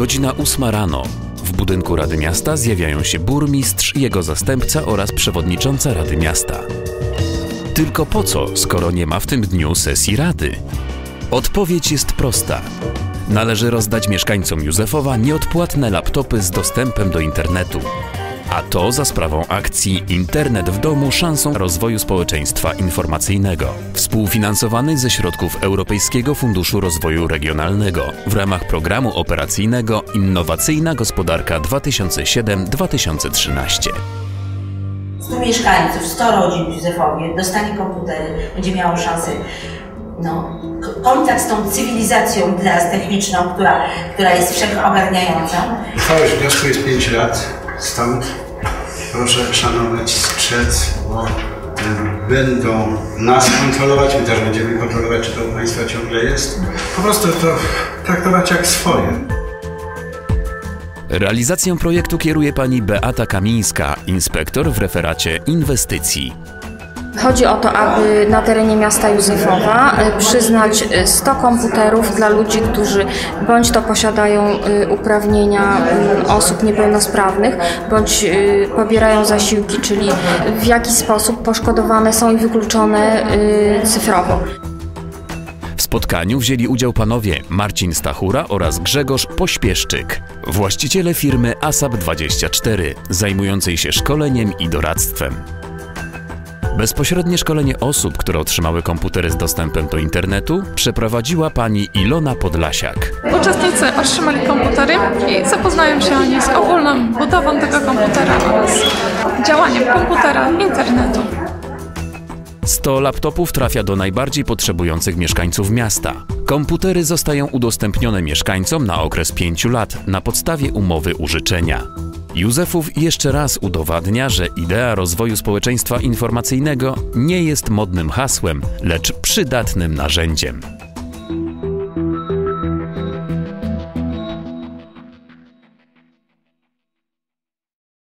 Godzina ósma rano. W budynku Rady Miasta zjawiają się burmistrz, jego zastępca oraz przewodnicząca Rady Miasta. Tylko po co, skoro nie ma w tym dniu sesji Rady? Odpowiedź jest prosta. Należy rozdać mieszkańcom Józefowa nieodpłatne laptopy z dostępem do internetu. A to za sprawą akcji Internet w domu szansą rozwoju społeczeństwa informacyjnego, współfinansowanej ze środków Europejskiego Funduszu Rozwoju Regionalnego w ramach programu operacyjnego Innowacyjna Gospodarka 2007-2013. 100 mieszkańców, 100 rodzin w Józefowie dostanie komputery, będzie miało szansę no, kontakt z tą cywilizacją teraz techniczną, która, która jest wszechogarniająca. Trwałość wniosku jest 5 lat, stąd proszę szanować, strzec, bo będą nas kontrolować, my też będziemy kontrolować, czy to u Państwa ciągle jest. Po prostu to traktować jak swoje. Realizacją projektu kieruje pani Beata Kamińska, inspektor w referacie inwestycji. Chodzi o to, aby na terenie miasta Józefowa e, przyznać e, 100 komputerów dla ludzi, którzy bądź to posiadają e, uprawnienia m, osób niepełnosprawnych, bądź e, pobierają zasiłki, czyli w jakiś sposób poszkodowane są i wykluczone e, cyfrowo. W spotkaniu wzięli udział panowie Marcin Stachura oraz Grzegorz Pośpieszczyk, właściciele firmy ASAP24, zajmującej się szkoleniem i doradztwem. Bezpośrednie szkolenie osób, które otrzymały komputery z dostępem do internetu, przeprowadziła pani Ilona Podlasiak. Uczestnicy otrzymali komputery i zapoznają się oni z ogólną budową tego komputera oraz działaniem komputera, internetu. 100 laptopów trafia do najbardziej potrzebujących mieszkańców miasta. Komputery zostają udostępnione mieszkańcom na okres 5 lat na podstawie umowy użyczenia. Józefów jeszcze raz udowadnia, że idea rozwoju społeczeństwa informacyjnego nie jest modnym hasłem, lecz przydatnym narzędziem.